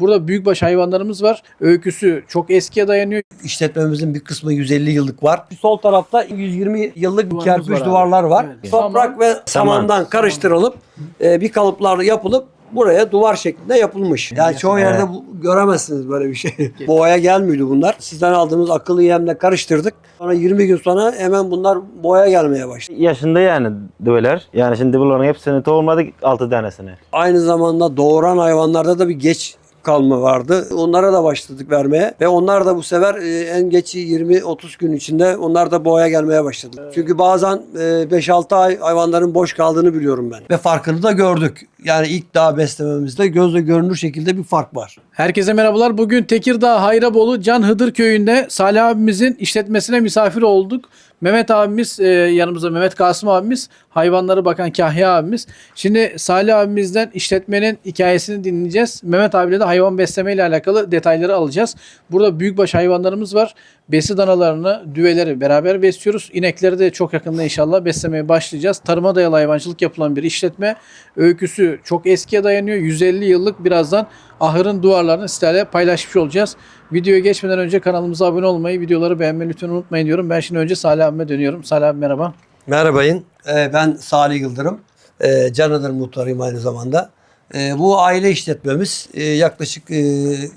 Burada büyükbaş hayvanlarımız var. Öyküsü çok eskiye dayanıyor. İşletmemizin bir kısmı 150 yıllık var. Sol tarafta 120 yıllık Duvarımız kerpiç var abi. duvarlar var. Evet. Toprak Saman. ve samandan karıştırılıp e, bir kalıplarla yapılıp buraya duvar şeklinde yapılmış. Yani çoğu yerde bu, göremezsiniz böyle bir şey. Boğaya gelmiyordu bunlar. Sizden aldığımız akıllı yemle karıştırdık. Sonra 20 gün sonra hemen bunlar boğaya gelmeye başladı. Yaşında yani döver. Yani şimdi bunların hepsini tohumladık 6 tanesini. Aynı zamanda doğuran hayvanlarda da bir geç kalma vardı. Onlara da başladık vermeye ve onlar da bu sefer e, en geç 20-30 gün içinde onlar da boğaya gelmeye başladı. Çünkü bazen e, 5-6 ay hayvanların boş kaldığını biliyorum ben. Ve farkını da gördük. Yani ilk daha beslememizde gözle görünür şekilde bir fark var. Herkese merhabalar. Bugün Tekirdağ Hayrabolu Can Hıdır köyünde Salih abimizin işletmesine misafir olduk. Mehmet abimiz e, yanımızda Mehmet Kasım abimiz, hayvanları bakan Kahya abimiz. Şimdi Salih abimizden işletmenin hikayesini dinleyeceğiz. Mehmet abiyle de hayvan besleme ile alakalı detayları alacağız. Burada büyükbaş hayvanlarımız var. Besi danalarını, düveleri beraber besliyoruz. İnekleri de çok yakında inşallah beslemeye başlayacağız. Tarıma dayalı hayvancılık yapılan bir işletme. Öyküsü çok eskiye dayanıyor. 150 yıllık birazdan ahırın duvarlarını sizlerle paylaşmış olacağız. Videoya geçmeden önce kanalımıza abone olmayı, videoları beğenmeyi lütfen unutmayın diyorum. Ben şimdi önce Salih abime dönüyorum. Salih abi merhaba. Merhabayın. Ee, ben Salih Yıldırım. Ee, Canıdır muhtarıyım aynı zamanda. Ee, bu aile işletmemiz e, yaklaşık e,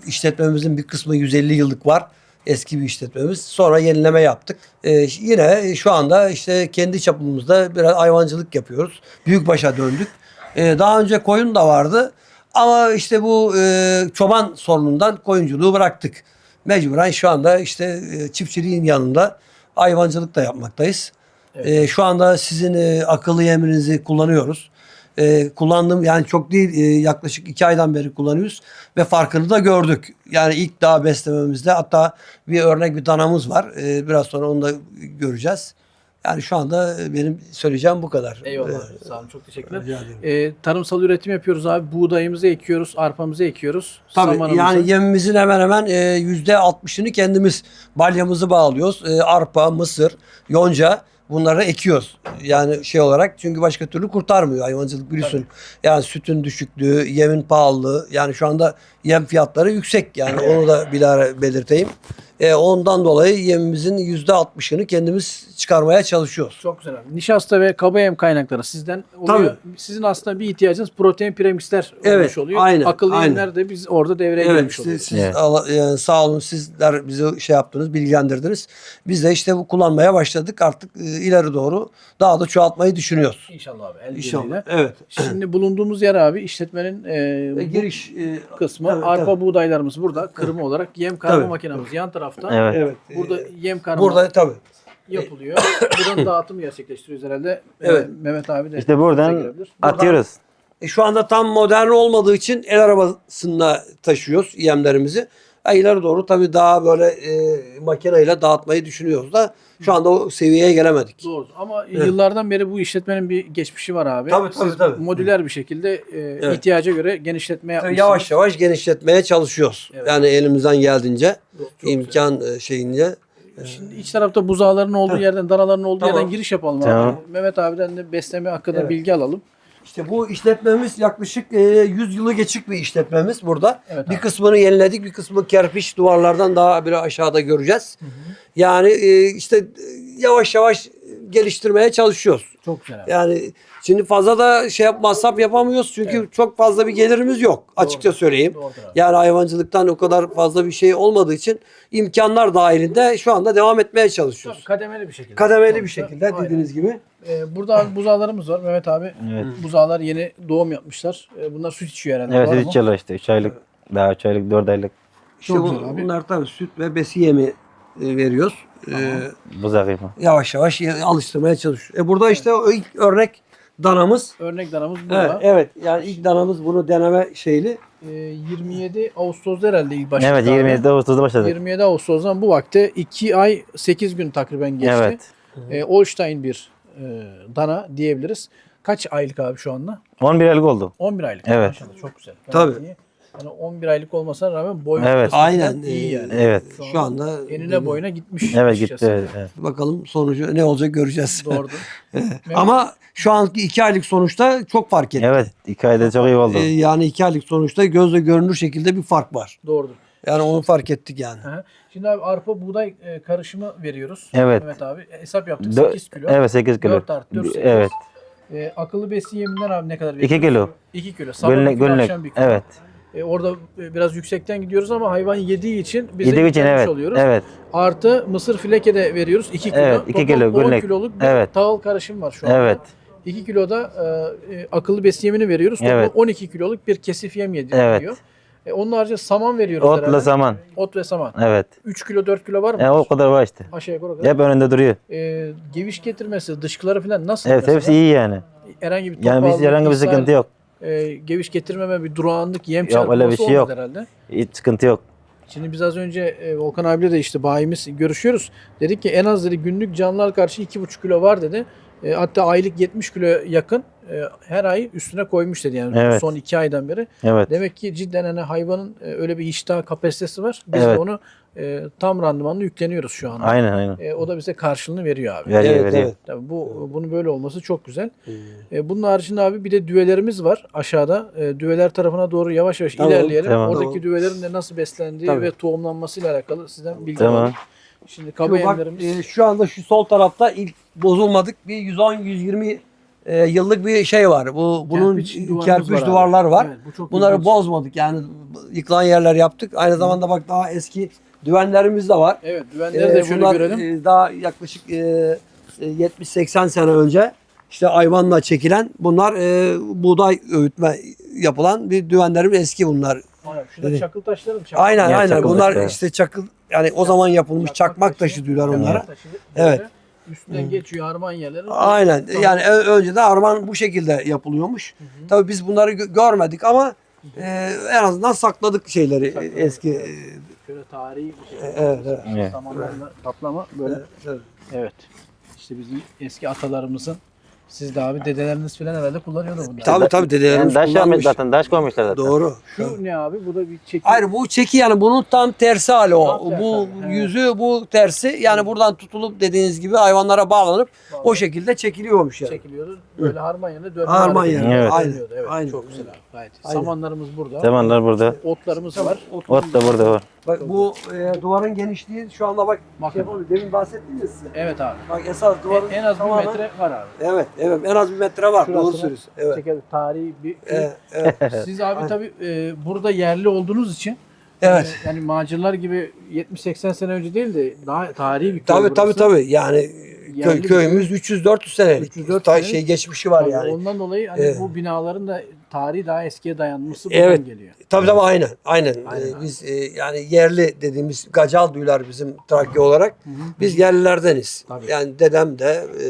işletmemizin bir kısmı 150 yıllık var. Eski bir işletmemiz. Sonra yenileme yaptık. Ee, yine şu anda işte kendi çapımızda biraz hayvancılık yapıyoruz. Büyükbaşa döndük. Ee, daha önce koyun da vardı. Ama işte bu e, çoban sorunundan koyunculuğu bıraktık. Mecburen şu anda işte e, çiftçiliğin yanında hayvancılık da yapmaktayız. Ee, şu anda sizin e, akıllı yeminizi kullanıyoruz. Ee, kullandım yani çok değil e, yaklaşık iki aydan beri kullanıyoruz ve farkını da gördük. Yani ilk daha beslememizde hatta bir örnek bir danamız var. Ee, biraz sonra onu da göreceğiz. Yani şu anda e, benim söyleyeceğim bu kadar. Eyvallah. Ee, Sağ olun. Çok teşekkürler. Ee, tarımsal üretim yapıyoruz abi. Buğdayımızı ekiyoruz, arpamızı ekiyoruz. Tabii samanımızı. yani yemimizin hemen hemen e, yüzde altmışını kendimiz balyamızı bağlıyoruz. E, arpa, mısır, yonca bunları ekiyoruz. Yani şey olarak çünkü başka türlü kurtarmıyor hayvancılık biliyorsun. Yani sütün düşüklüğü, yemin pahalılığı yani şu anda yem fiyatları yüksek yani onu da bilahare belirteyim. E, ondan dolayı yemimizin yüzde altmışını kendimiz çıkarmaya çalışıyoruz. Çok güzel abi. Nişasta ve kaba yem kaynakları sizden oluyor. Sizin aslında bir ihtiyacınız protein premiksler Evet, olmuş oluyor. aynen, Akıllı aynen. yemler de biz orada devreye Evet, girmiş oluyoruz. siz Evet. yani sağ olun sizler bizi şey yaptınız, bilgilendirdiniz. Biz de işte bu kullanmaya başladık. Artık e, ileri doğru daha da çoğaltmayı düşünüyoruz. İnşallah abi. El İnşallah. Evet. Şimdi bulunduğumuz yer abi işletmenin e, E, giriş e, kısmı. Evet, arpa evet. buğdaylarımız burada. Kırma olarak. Yem karma Tabii. makinamız yan tarafta. Evet. Evet. Burada e, yem karma burada tabii. yapılıyor. Buradan dağıtım gerçekleştiriyoruz herhalde. E, Evet. Mehmet abi de. İşte buradan girebilir. atıyoruz. E, şu anda tam modern olmadığı için el arabasında taşıyoruz yemlerimizi. E, ileri doğru tabii daha böyle e, makineyle dağıtmayı düşünüyoruz da şu anda o seviyeye gelemedik. Doğru. Ama yıllardan beri bu işletmenin bir geçmişi var abi. Tabii, tabii, Siz tabii. modüler bir şekilde e, ihtiyaca göre genişletme yapmışsınız. Yavaş yavaş genişletmeye çalışıyoruz. Evet. Yani elimizden geldiğince, Çok güzel. imkan e, şeyince. Şimdi iç tarafta buzağların olduğu yerden, danaların olduğu Tamam. yerden giriş yapalım Tamam. abi. Mehmet abiden de besleme hakkında Evet. bilgi alalım. İşte bu işletmemiz yaklaşık e, 100 yılı geçik bir işletmemiz burada. Evet bir abi. kısmını yeniledik, bir kısmı kerpiç duvarlardan daha bir aşağıda göreceğiz. Yani e, işte e, yavaş yavaş geliştirmeye çalışıyoruz. Çok güzel abi. Yani şimdi fazla da şey yap masraf yapamıyoruz çünkü çok fazla bir gelirimiz yok açıkça söyleyeyim. Yani hayvancılıktan o kadar fazla bir şey olmadığı için imkanlar dahilinde şu anda devam etmeye çalışıyoruz. Tabii, kademeli bir şekilde. Kademeli Sonuçta. bir şekilde Aynen. dediğiniz gibi. Ee, burada buzağlarımız var Mehmet abi. Evet. Buzağlar yeni doğum yapmışlar. Ee, bunlar süt içiyor herhalde. Evet süt içiyorlar işte. 3 aylık, daha 3 aylık, 4 aylık İşte Çok bu- abi. bunlar tabii süt ve besi yemi e, veriyoruz. Ee, buzak yapma. yavaş yavaş ya- alıştırmaya çalışıyoruz. E burada işte o ilk örnek danamız. Örnek danamız Evet, burada. evet yani ilk danamız bunu deneme şeyli. Ee, 27 Ağustos'ta herhalde ilk başladı. Evet abi. 27 Ağustos'ta başladık. 27 Ağustos'tan bu vakte 2 ay 8 gün takriben geçti. Evet. Ee, Holstein bir e, dana diyebiliriz. Kaç aylık abi şu anda? 11 aylık oldu. 11 aylık. Evet. Maşallah çok güzel. Tabii. iyi. Yani 11 aylık olmasına rağmen boy Evet. Aynen, iyi e, yani. Evet. Şu anda enine boyuna gitmiş. Evet açıkçası. gitti. Evet, evet. bakalım sonucu ne olacak göreceğiz. Doğrudur. Ama şu anki iki aylık sonuçta çok fark etti. Evet. iki ayda çok iyi oldu. Ee, yani iki aylık sonuçta gözle görünür şekilde bir fark var. Doğrudur. Yani onu fark ettik yani. Hı hı. Şimdi abi arpa buğday e, karışımı veriyoruz. Evet. Evet abi. E, Hesap yaptık. Dö- 8 kilo. Evet 8 kilo. 4 artı 4 8. Evet. E, akıllı besin yeminden abi ne kadar 2 kilo. 2 kilo. Sabah bir Gönlek kilo, gönlek. akşam bir kilo. Evet. E, orada e, biraz yüksekten gidiyoruz ama hayvan yediği için biz Yediği için evet. oluyoruz. Evet. Artı mısır fileke de veriyoruz 2 kilo. Evet, iki Toplam kilo 10 gönlek. kiloluk bir Evet. tahıl karışım var şu anda. Evet. 2 kiloda e, e, akıllı besin yemini veriyoruz. Toplam Evet. 12 kiloluk bir kesif yem yediriyor. Evet. E, onun haricinde saman veriyoruz Otla herhalde. saman. Ot ve saman. Evet. 3 kilo 4 kilo var mı? Yani o kadar var işte. Aşağı yukarı kadar. Hep önünde duruyor. E, geviş getirmesi, dışkıları falan nasıl? Evet mesela? hepsi iyi yani. Herhangi bir Yani biz herhangi bir sıkıntı yok. E, geviş getirmeme, bir durağanlık, yem Yok, öyle bir şey yok. herhalde. Hiç sıkıntı yok. Şimdi biz az önce e, Volkan abiyle de işte bayimiz görüşüyoruz. Dedik ki en az dedi günlük canlılar karşı 2,5 kilo var dedi. E, hatta aylık 70 kilo yakın e, her ay üstüne koymuş dedi yani Evet. son 2 aydan beri. Evet. Demek ki cidden hani hayvanın e, öyle bir iştah kapasitesi var. Biz de Evet. onu e, tam randımanlı yükleniyoruz şu anda. Aynen aynen. E, o da bize karşılığını veriyor abi. Veriyor Evet, veriyor. evet. Tabii bu bunun böyle olması çok güzel. E, bunun haricinde abi bir de düvelerimiz var aşağıda. E, düveler tarafına doğru yavaş yavaş Tamam, ilerleyelim. tamam. Oradaki Tamam. düvelerin de nasıl beslendiği Tabii. ve tohumlanmasıyla alakalı sizden bilgi Tamam. alalım. Şimdi kaba Şu, bak, e, şu anda şu sol tarafta ilk bozulmadık bir 110-120 e, yıllık bir şey var. Bu bunun kerpiç duvarımız kerpiç var abi. duvarlar var. Evet, bu Bunları bozmadık yani yıkılan yerler yaptık. Aynı zamanda bak daha eski düvenlerimiz de var. Evet düvenleri de Ee, şöyle bunlar, görelim. e, daha yaklaşık e, e, 70-80 sene önce işte hayvanla çekilen bunlar e, buğday öğütme yapılan bir düvenlerim eski bunlar. Aynen, şurada çakıl taşları mı? Çakıl Aynen Ya, aynen çakıl bunlar taşı. işte çakıl yani o zaman yapılmış çakmak taşı diyorlar çakmak onlara. taşı, Evet. Üstünden geçiyor harman yerleri. Aynen Tamam. yani önce de arman bu şekilde yapılıyormuş. Tabii biz bunları gö- görmedik ama e, en azından sakladık şeyleri Sakladık, eski. e, Şöyle tarihi bir şey. Evet, evet. Evet. Samanlarla kaplama böyle. evet. Evet. İşte bizim eski atalarımızın siz de abi dedeleriniz falan herhalde kullanıyordu bunları. Tabii tabii Yani dedelerimiz taş yapmış kullanmış. zaten. Taş koymuşlar zaten. Doğru. Şu ne abi? Bu da bir çekim. Hayır bu çeki yani bunun tam tersi hali o. Tam tersi bu evet. yüzü bu tersi yani buradan tutulup dediğiniz gibi hayvanlara bağlanıp o Vallahi şekilde çekiliyormuş yani. çekiliyordu. Böyle harman yerine dönme Harman yerine, Evet. aynen. Evet, aynen. çok güzel abi. Gayet. Aynen. Samanlarımız burada. Zamanlar burada. Otlarımız var. Ot da burada var. Bak bu e, duvarın genişliği şu anda bak Bakın. şey demin bahsettim ya size. Evet abi. Bak esas duvarın En, en az bir tamamen- metre var abi. Evet, evet en az bir metre var. Doğru Şurasını söylüyorsun. Evet. Çekelim. Tarihi bir Evet, evet. Siz abi tabii e, burada yerli olduğunuz için Evet. e, yani macirlar gibi 70-80 sene önce değil de daha tarihi bir köy Tabii burası. tabii tabii. Yani Yerli köy, bir köyümüz 300-400 senelik. 300-400 Ta- senelik. şey geçmişi var Tabii yani. Ondan dolayı hani Evet. bu binaların da tarihi daha eskiye dayanması buradan Evet. geliyor. Tabii tabii aynen. Aynen. Aynen Ee, biz e, yani yerli dediğimiz gacal duyular bizim Trakya olarak. Biz yerlilerdeniz. Tabii. Yani dedem de, e,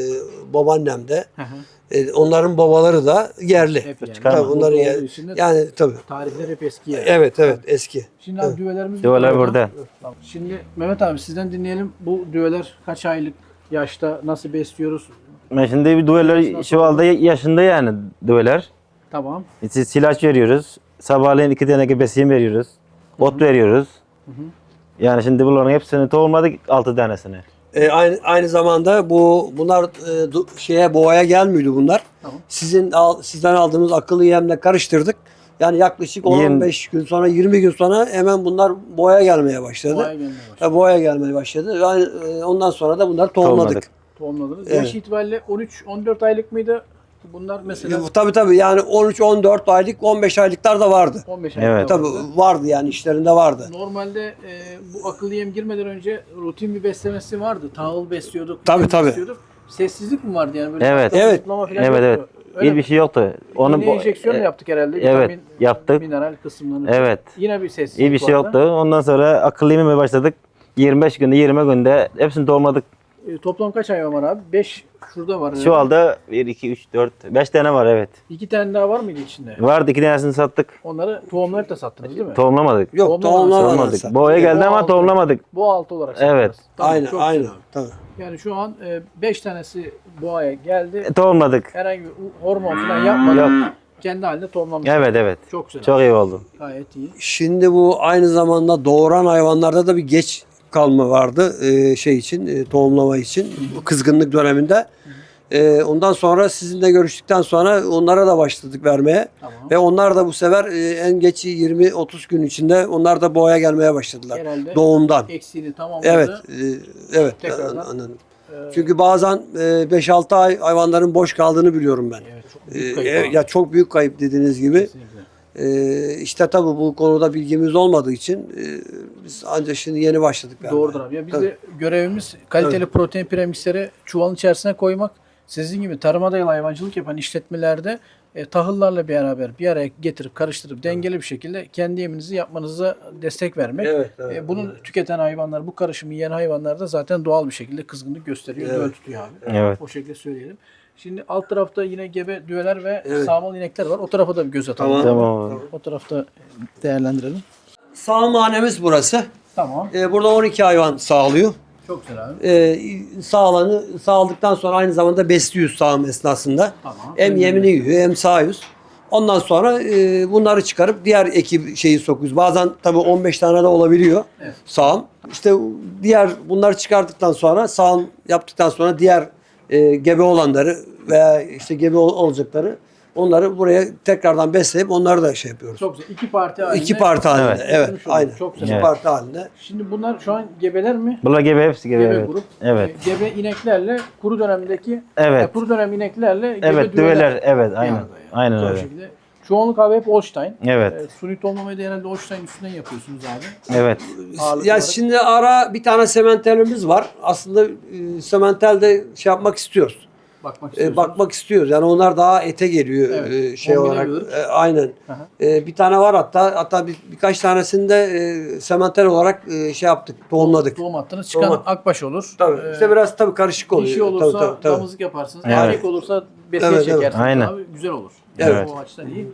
babaannem de, Hı hı. e, onların babaları da yerli. hep yani. Çıkarma. Tabii bunların Burada yer- yani tabii. tarihler hep eski yani. Evet evet eski. Şimdi abi düvelerimiz Düveler burada. Tamam. Şimdi Mehmet abi sizden dinleyelim. Bu düveler kaç aylık yaşta nasıl besliyoruz? Ben şimdi bir duveler şu anda yaşında yani duveler. Tamam. Siz silaç veriyoruz. Sabahleyin iki tane besin veriyoruz. Ot veriyoruz. Yani şimdi bunların hepsini tohumladık altı tanesini. E, aynı aynı zamanda bu bunlar e, du- şeye boğaya gelmiyordu bunlar. Tamam. Sizin al, sizden aldığımız akıllı yemle karıştırdık. Yani yaklaşık 10-15 gün sonra 20 gün sonra hemen bunlar boğaya gelmeye başladı. Boğaya gelmeye başladı. Ha, boğaya gelmeye başladı. Yani, e, ondan sonra da bunları tohumladık. Tohumladık. Tohumladınız. Evet. Yaş itibariyle 13-14 aylık mıydı? Bunlar mesela tabii tabii yani 13-14 aylık 15 aylıklar da vardı. 15 aylık. Evet. Tabii vardı yani işlerinde vardı. Normalde e, bu akıllı yem girmeden önce rutin bir beslemesi vardı. Tahıl besliyorduk. Tabii, yem tabii. besliyorduk. Sessizlik mi vardı yani? Böyle Evet. sakla, Evet. zıplama falan Evet evet. yoktu. Öyle Bir mi? bir şey yoktu. Onu Yine enjeksiyon e, yaptık herhalde. evet, Vitamin, yaptık. Mineral kısımlarını. Evet. Yine bir sessizlik İyi bir şey vardı. yoktu. Ondan sonra akıllı yemeye başladık. 25 günde 20 günde hepsini tohumladık. E, toplam kaç hayvan var abi? 5 şurada var. Şu anda 1, 2, 3, 4, 5 tane var evet. İki tane daha var mıydı içinde? Vardı iki tanesini sattık. Onları tohumlayıp da sattınız değil mi? Tohumlamadık. Yok Tohumlamadık. sattık. Boğaya geldi Bu ama altı. tohumlamadık. Bu altı olarak Evet. sattınız. Tamam, Aynen çok aynen. Tabii. Yani şu an 5 tanesi boğaya geldi. E, Tohumladık. Herhangi bir hormon falan yapmadan Yok. kendi halinde tohumlamış. Evet evet. Çok güzel. Çok iyi oldu. Gayet iyi. Şimdi bu aynı zamanda doğuran hayvanlarda da bir geç kalma vardı e, şey için e, tohumlama için kızgınlık döneminde. E, ondan sonra sizinle görüştükten sonra onlara da başladık vermeye. Tamam. Ve onlar da bu sefer e, en geç 20-30 gün içinde onlar da boğaya gelmeye başladılar. Herhalde Doğumdan. eksiğini tamamladı. Evet, e, evet. Tekrardan. anladım. Ee, Çünkü bazen e, 5-6 ay hayvanların boş kaldığını biliyorum ben. Evet, çok E, büyük kayıp e, ya çok büyük kayıp dediğiniz gibi. Kesinlikle. Ee, işte tabii bu konuda bilgimiz olmadığı için e, biz ancak şimdi yeni başladık. vermeye. Doğrudur abi. Ya biz Tabii. de görevimiz kaliteli protein premiksleri çuvalın içerisine koymak. Sizin gibi tarıma dayalı hayvancılık yapan işletmelerde e, tahıllarla beraber bir araya getirip karıştırıp dengeli bir şekilde kendi yeminizi yapmanıza destek vermek. Evet, evet, E, bunu tüketen hayvanlar, bu karışımı yiyen hayvanlar da zaten doğal bir şekilde kızgınlık gösteriyor, Evet. tutuyor abi. Evet. O şekilde söyleyelim. Şimdi alt tarafta yine gebe düveler ve Evet. sağmal inekler var. O tarafa da bir göz atalım. Tamam. Tamam. O tarafta değerlendirelim. Sağımhanemiz burası. Tamam. Ee, burada 12 hayvan sağlıyor. Çok güzel abi. Ee, sağlanı sağladıktan sonra aynı zamanda besliyoruz sağım esnasında. Tamam. Hem yemini yiyor hem sağıyoruz. Ondan sonra e, bunları çıkarıp diğer ekip şeyi sokuyoruz. Bazen tabii 15 tane de olabiliyor Evet. sağım. İşte diğer bunları çıkarttıktan sonra sağım yaptıktan sonra diğer e, gebe olanları veya işte gebe ol- olacakları onları buraya tekrardan besleyip onları da şey yapıyoruz. Çok güzel. İki parti halinde. İki parti halinde. Evet. Evet, aynen. Çok güzel. İki Evet. parti halinde. Şimdi bunlar şu an gebeler mi? Bunlar gebe hepsi gebe. Gebe evet. grup. Evet. E, Gebe ineklerle kuru dönemdeki Evet. e, kuru dönem ineklerle gebe Evet düveler evet aynen. yani. Aynen Güzel öyle. şekilde. Çoğunluk abi hep Holstein. Evet. E, suni tohumlamayı da herhalde Holstein üstünden yapıyorsunuz abi. Evet. Ağırlık Ya olarak. şimdi ara bir tane sementelimiz var. Aslında e, sementelde şey yapmak istiyoruz. Bakmak E, istiyorsunuz. bakmak istiyoruz. Yani onlar daha ete geliyor Evet, e, şey olarak. E, aynen. Aha. E, bir tane var hatta hatta bir, birkaç tanesini de e, sementel olarak e, şey yaptık, tohumladık. Tohum attınız. Çıkan Tohum. akbaş olur. Tabii. E, işte biraz tabii karışık oluyor. Dişi olursa tabii, tabii, tabii. damızlık yaparsınız. Evet. Erkek olursa besiye Evet, evet. çekersiniz Aynen. abi. Güzel olur. Evet. O açıdan iyi.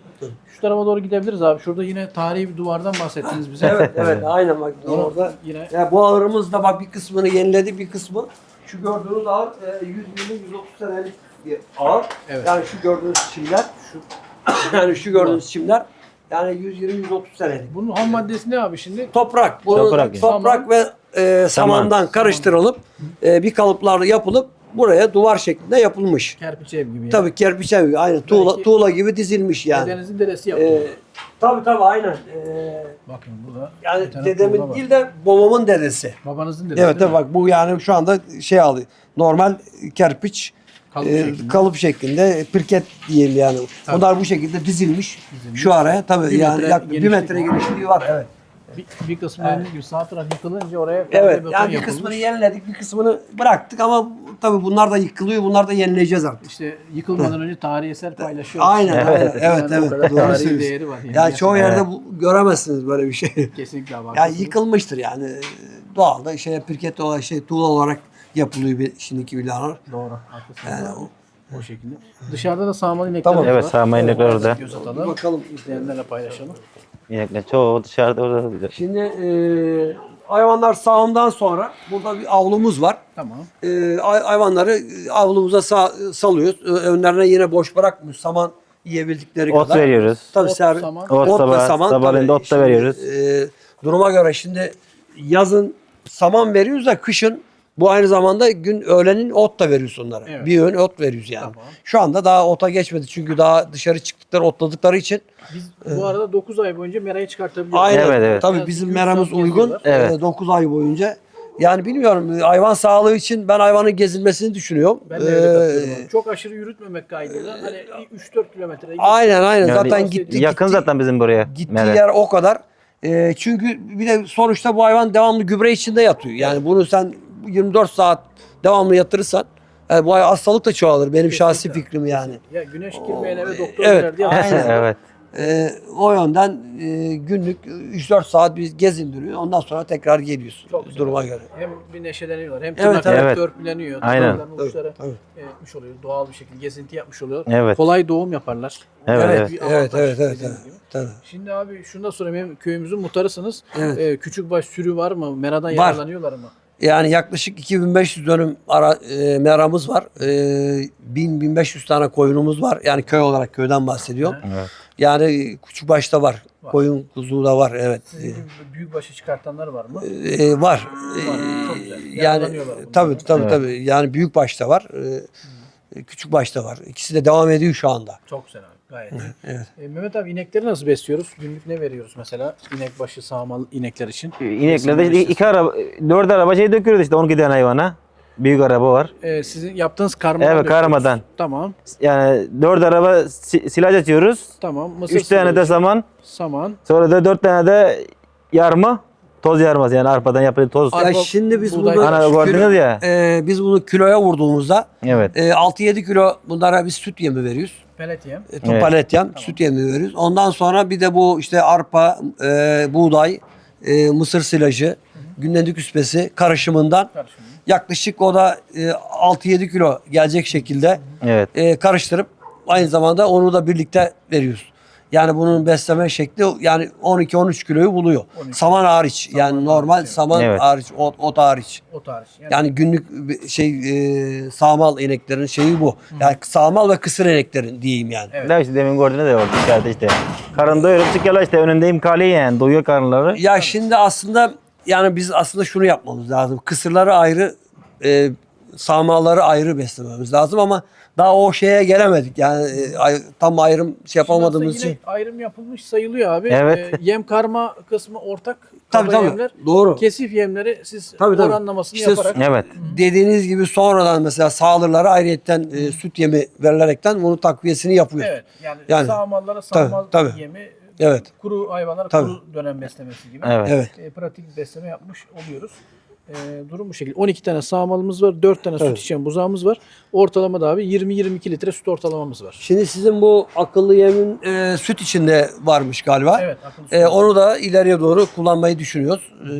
Şu tarafa doğru gidebiliriz abi. Şurada yine tarihi bir duvardan bahsettiniz bize. Evet, evet, aynen bak orada. yine Ya bu ağırımız da bak bir kısmını yeniledi, bir kısmı şu gördüğünüz ağır e, 100 yılın 130 senelik bir ağır. Evet. Yani şu gördüğünüz çimler, şu yani şu gördüğünüz çimler yani 120-130 senelik. bunun ham maddesi ne abi şimdi? Toprak, bu Toprak toprak, yani. ve e, samandan karıştırılıp e, bir kalıplarla yapılıp buraya duvar şeklinde yapılmış. Kerpiç ev gibi. yani. Tabii kerpiç evi, aynı tuğla, Belki- tuğla gibi dizilmiş yani. Dedenizin dedesi yaptı. E, tabii tabii aynen. E, Bakın burada. yani bir tane tuğla dedemin var. değil de babamın dedesi. Babanızın dedesi. Evet değil tabii mi? bak bu yani şu anda şey alıyor. Normal kerpiç Kalıp e, şeklinde. kalıp şeklinde pirket diyelim yani. Tabii. Onlar bu şekilde dizilmiş. Dizilmiş. Şu araya tabii Bir yani metre yaklaşık bir genişlik metre var. genişliği var evet. Bir, bir kısmı dediğiniz gibi sağ taraf yıkılınca oraya Evet beton yani bir yapılmış. kısmını yeniledik bir kısmını bıraktık ama tabii bunlar da yıkılıyor bunlar da yenileyeceğiz artık. İşte yıkılmadan önce tarihi eser paylaşıyoruz. Aynen Evet. aynen evet Yani evet doğru tarihi değeri var. Yani, Yani çoğu yerde bu, göremezsiniz böyle bir şey. Kesinlikle abi. Yani yıkılmıştır yani doğalda şey pirket olarak şey tuğla olarak yapılıyor bir, şimdiki binalar. Doğru. Haklısınız Yani o- O şekilde. Dışarıda da sağmalı inekler Tamam. var. Evet, sağmalı inekler orada. Göz atalım. bakalım. İzleyenlerle paylaşalım. İnekler çoğu dışarıda orada. Şimdi e, hayvanlar sağımdan sonra burada bir avlumuz var. Tamam. E, hay- hayvanları e, avlumuza sa- salıyoruz. E, önlerine yine boş bırakmıyoruz. Saman yiyebildikleri Ot kadar. veriyoruz. Tabii Ot, ser- saman. Ot ve sabah- sabahleyin de ot da Şimdi, veriyoruz. e, duruma göre şimdi yazın saman veriyoruz da kışın bu aynı zamanda gün öğlenin ot da veriyoruz onlara. Evet. Bir öğün ot veriyoruz yani. Tamam. Şu anda daha ota geçmedi çünkü daha dışarı çıktıkları otladıkları için. Biz bu arada 9 ay boyunca merayı çıkartabiliyoruz. Aynen. Evet, evet. Tabii Biraz bizim meramız uygun. Evet. 9 ay boyunca. Yani bilmiyorum e, hayvan sağlığı için ben hayvanın gezilmesini düşünüyorum. Ben de öyle katılıyorum Ee, abi. Çok aşırı yürütmemek kaydıyla. Hani 3-4 kilometre. Aynen aynen Yani zaten gitti Yakın gitti, zaten bizim buraya. gittiği Mere. yer o kadar. Ee, çünkü bir de sonuçta bu hayvan devamlı gübre içinde yatıyor. Yani bunu sen 24 saat devamlı yatırırsan yani bu hastalık da çoğalır. Benim şahsi Kesinlikle. fikrim yani. Ya güneş girmeyen eve doktor Evet, girer diye. aynen. evet. Ee, o yönden e, günlük 3-4 saat biz gezindiriyor. Ondan sonra tekrar geliyorsun Çok güzel. duruma göre. Hem bir neşeleniyorlar hem Evet, tırnakları evet. törpüleniyor. Aynen. Tırnakların uçları Tabii, e, oluyor. Doğal bir şekilde gezinti yapmış oluyor. Evet. Kolay doğum yaparlar. Evet, evet. bir Evet evet evet. evet. Tabii. Şimdi abi şunu da sorayım. Hem köyümüzün muhtarısınız. Evet. Ee, küçük baş sürü var mı? Meradan Var. yararlanıyorlar mı? Yani yaklaşık 2500 dönüm ara, e, meramız var. E, 1000-1500 tane koyunumuz var. Yani köy olarak köyden bahsediyorum. Evet. Yani küçük başta var. Var. Koyun kuzu da var evet. Sizin gibi büyük başı çıkartanlar var mı? E, var. Çok güzel. E, yani tabii tabii Evet. tabii. Yani büyük başta var. E, küçük başta var. İkisi de devam ediyor şu anda. Çok güzel abi. Gayet iyi. Evet. E, Mehmet abi inekleri nasıl besliyoruz? Günlük ne veriyoruz mesela? İnek başı sağmalı inekler için. İneklerde işte iki araba, dört araba şey döküyoruz işte 12 tane hayvana. Büyük araba var. E, sizin yaptığınız karmadan Evet, döküyoruz. karmadan. Tamam. Yani dört araba si- silaj açıyoruz. Tamam. Mısır Üç tane de saman. saman. Sonra da dört tane de yarma. Toz yarması yani arpadan yapılan toz. Arpa, Ya şimdi biz buğday- bunu Ana gördünüz ya. e, biz bunu kiloya vurduğumuzda Evet. e, 6-7 kilo bunlara biz süt yemi veriyoruz. Pelet yem. E, Evet. palet yem, süt yemi veriyoruz. Ondan sonra bir de bu işte arpa, e, buğday, e, mısır silajı, günlük üspesi karışımından Karışımı. yaklaşık o da e, 6-7 kilo gelecek şekilde Evet. e, karıştırıp aynı zamanda onu da birlikte veriyoruz. Yani bunun besleme şekli yani 12-13 kiloyu buluyor. 12. Saman hariç yani normal hariç, evet. saman Evet. hariç, ot, ot hariç. O tarih. Yani, Yani günlük şey e, sağmal ineklerin şeyi bu. Yani sağmal ve kısır ineklerin diyeyim yani. Evet. Ne işte demin gördüğünüz de orada içeride işte. Karın doyurup çıkıyorlar işte önündeyim kale yani doyuyor karınları. Ya şimdi aslında yani biz aslında şunu yapmamız lazım. Kısırları ayrı, e, sağmalları ayrı beslememiz lazım ama daha o şeye gelemedik. Yani e, ay- tam ayrım şey yapamadığımız aslında yine için. ayrım yapılmış sayılıyor abi. Evet. E, yem karma kısmı ortak. Tabii kaba tabii. Yemler. Doğru. Kesif yemleri siz Tabii, tabii. oranlamasını İşte yaparak. Evet. Dediğiniz gibi sonradan mesela sağlıklara ayrıyetten e, süt yemi verilerekten bunun takviyesini yapıyor. Evet. Yani, Yani, sağmallara tabii, sağmal tabii. yemi. Evet. Kuru hayvanlara Tabii. kuru dönem beslemesi gibi. Evet. Evet. E, pratik besleme yapmış oluyoruz. E, durum bu şekilde. 12 tane sağmalımız var. 4 tane süt Evet. içen buzağımız var. Ortalama da abi 20-22 litre süt ortalamamız var. Şimdi sizin bu akıllı yemin e, süt içinde varmış galiba. Evet. Akıllı süt. E, onu da ileriye doğru kullanmayı düşünüyoruz. E,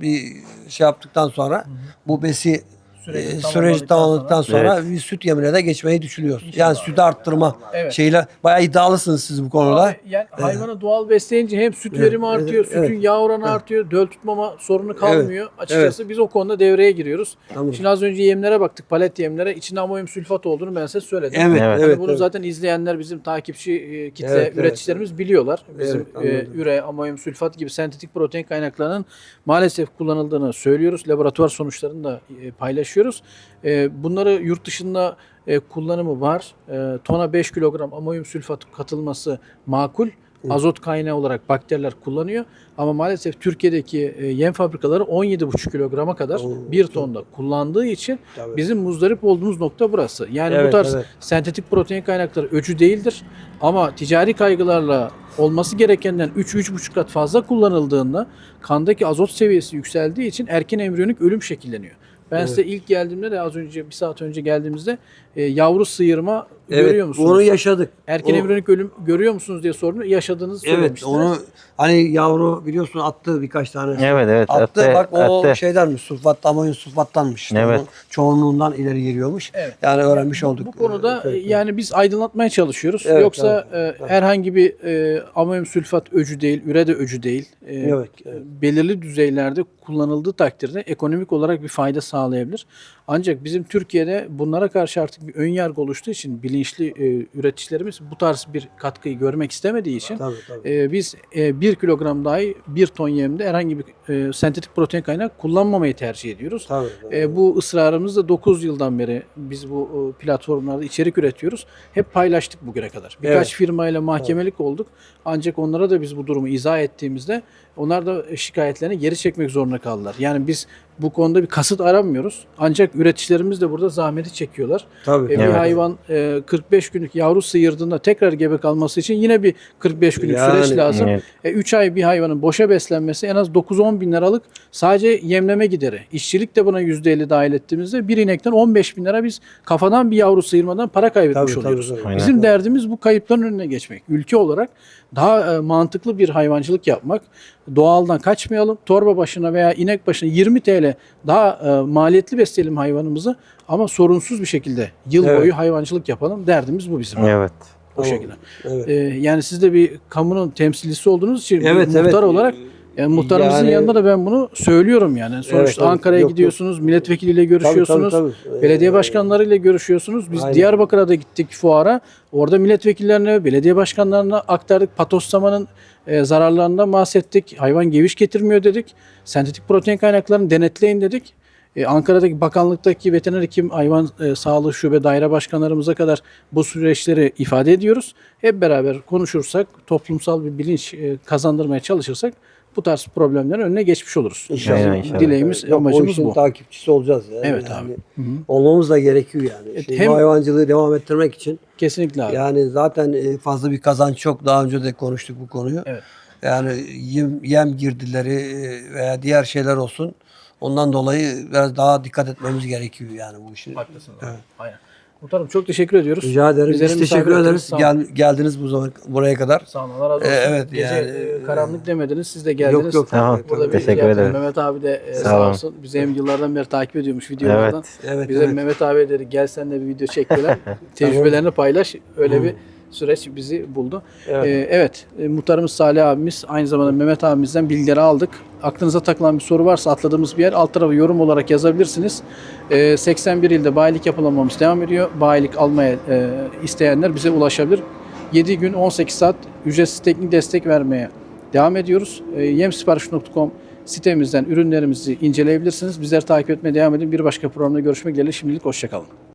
bir şey yaptıktan sonra bu besi Süreci e, tamamladıktan süreci tamamladıktan sonra- bir süt yemine de geçmeyi düşünüyoruz. İnşallah. Yani sütü arttırma Evet. şeyle bayağı iddialısınız siz bu konuda. Abi, yani hayvanı doğal besleyince hem süt verimi evet, artıyor, evet. sütün yağ oranı artıyor, döl tutmama sorunu kalmıyor. Açıkçası biz o konuda devreye giriyoruz. Tamam. Şimdi az önce yemlere baktık, palet yemlere. İçinde amonyum sülfat olduğunu ben size söyledim. Evet, Evet. Yani evet, bunu evet. zaten izleyenler bizim takipçi e, kitle Evet, evet, üreticilerimiz biliyorlar. Bizim Evet, e, üre, amonyum sülfat gibi sentetik protein kaynaklarının maalesef kullanıldığını söylüyoruz. Laboratuvar sonuçlarını da e, paylaşıyoruz. E, bunları yurt dışında e, kullanımı var. E, tona 5 kilogram amonyum sülfat katılması makul. Azot kaynağı olarak bakteriler kullanıyor. Ama maalesef Türkiye'deki e, yem fabrikaları 17,5 kilograma kadar Oo, bir tonda kullandığı için Tabii. bizim muzdarip olduğumuz nokta burası. Yani bu Evet, tarz evet. sentetik protein kaynakları öcü değildir. Ama ticari kaygılarla olması gerekenden 3-3,5 kat fazla kullanıldığında kandaki azot seviyesi yükseldiği için erken embriyonik ölüm şekilleniyor. Ben Evet. size ilk geldiğimde de az önce bir saat önce geldiğimizde e, yavru sıyırma Evet, görüyor musunuz? Onu yaşadık. erken O- embriyonik ölüm görüyor musunuz diye sordum. Yaşadığınızı Evet söylemiştiniz. onu hani yavru biliyorsun attı birkaç tane. Evet evet. Attı, attı, bak o attı. şeydenmiş sulfat amonyum sulfattanmış. Evet. Onun çoğunluğundan ileri giriyormuş. Evet. Yani öğrenmiş olduk. Bu konuda Evet, e, evet. yani biz aydınlatmaya çalışıyoruz. Evet, Yoksa e, herhangi bir e, amonyum sülfat öcü değil, üre de öcü değil. E, Evet, evet. Belirli düzeylerde kullanıldığı takdirde ekonomik olarak bir fayda sağlayabilir. Ancak bizim Türkiye'de bunlara karşı artık bir ön yargı oluştuğu için bilinçli e, üreticilerimiz bu tarz bir katkıyı görmek istemediği için Tabii tabii. e, biz 1 kilogram dahi 1 ton yemde herhangi bir e, sentetik protein kaynağı kullanmamayı tercih ediyoruz. Tabii, tabii. E, bu ısrarımız da 9 yıldan beri biz bu e, platformlarda içerik üretiyoruz. Hep paylaştık bugüne kadar. Birkaç Evet. firmayla mahkemelik olduk. Ancak onlara da biz bu durumu izah ettiğimizde onlar da şikayetlerini geri çekmek zorunda kaldılar. Yani biz bu konuda bir kasıt aramıyoruz. Ancak üreticilerimiz de burada zahmeti çekiyorlar. tabii. E, bir Evet. hayvan e, 45 günlük yavru sıyırdığında tekrar gebe kalması için yine bir 45 günlük Yani, süreç lazım. evet. 3 ay bir hayvanın boşa beslenmesi en az 9-10 bin liralık sadece yemleme gideri. İşçilik de buna %50 dahil ettiğimizde bir inekten 15 bin lira biz kafadan bir yavru sıyırmadan para kaybetmiş Tabii, tabii, oluyoruz. tabii. Aynen. Bizim derdimiz bu kayıpların önüne geçmek. Ülke olarak daha e, mantıklı bir hayvancılık yapmak. Doğaldan kaçmayalım. Torba başına veya inek başına 20 TL daha e, maliyetli besleyelim hayvanımızı ama sorunsuz bir şekilde yıl Evet. boyu hayvancılık yapalım. Derdimiz bu bizim. Evet. O Tamam. şekilde. Evet. Ee, yani siz de bir kamunun temsilcisi olduğunuz için bir Evet, muhtar evet. olarak Yani muhtarımızın Yani- yanında da ben bunu söylüyorum yani. Sonuçta Evet, evet. Ankara'ya yok. gidiyorsunuz, milletvekiliyle görüşüyorsunuz, tabii, tabii. belediye Ee, başkanlarıyla görüşüyorsunuz. Biz aynen. Diyarbakır'a da gittik fuara. Orada milletvekillerine, belediye başkanlarına aktardık. Patoslamanın e, zararlarından bahsettik. Hayvan geviş getirmiyor dedik. Sentetik protein kaynaklarını denetleyin dedik. E, Ankara'daki bakanlıktaki veteriner hekim, hayvan e, sağlığı şube daire başkanlarımıza kadar bu süreçleri ifade ediyoruz. Hep beraber konuşursak, toplumsal bir bilinç e, kazandırmaya çalışırsak bu tarz problemlerin önüne geçmiş oluruz. İnşallah. Aynen, inşallah. Dileğimiz, o amacımız bu. takipçisi olacağız. Yani. Evet Yani abi. Olmamız da gerekiyor yani. Evet, Şimdi hem- Bu hayvancılığı devam ettirmek için. Kesinlikle abi. Yani zaten e, fazla bir kazanç yok. Daha önce de konuştuk bu konuyu. Evet. Yani yem, yem girdileri e, veya diğer şeyler olsun. Ondan dolayı biraz daha dikkat etmemiz gerekiyor yani bu işin. Haklısın. Aynen. Muhtarım çok teşekkür ediyoruz. Rica ederim. Biz teşekkür ederiz. Gel, geldiniz bu zaman buraya kadar. Sağ olun. Allah razı olsun. Ee, evet, Gece yani, e, karanlık demediniz. Siz de geldiniz. Yok yok. Tamam. Burada bir Teşekkür yaptım. ederim. Mehmet abi de e, Sağ sağ olsun. Bizi hem yıllardan beri takip ediyormuş videolardan. Evet, Bize evet. Mehmet abi dedi gel sen de bir video çek falan. Tecrübelerini paylaş. Öyle bir süreç bizi buldu. Evet. Evet, evet e, muhtarımız Salih abimiz aynı zamanda Mehmet abimizden bilgileri aldık. Aklınıza takılan bir soru varsa atladığımız bir yer alt tarafı yorum olarak yazabilirsiniz. E, 81 ilde bayilik yapılamamız devam ediyor. Bayilik almaya e, isteyenler bize ulaşabilir. 7 gün 18 saat ücretsiz teknik destek vermeye devam ediyoruz. E, yemsipariş.com sitemizden ürünlerimizi inceleyebilirsiniz. Bizleri takip etmeye devam edin. Bir başka programda görüşmek dileğiyle şimdilik hoşçakalın.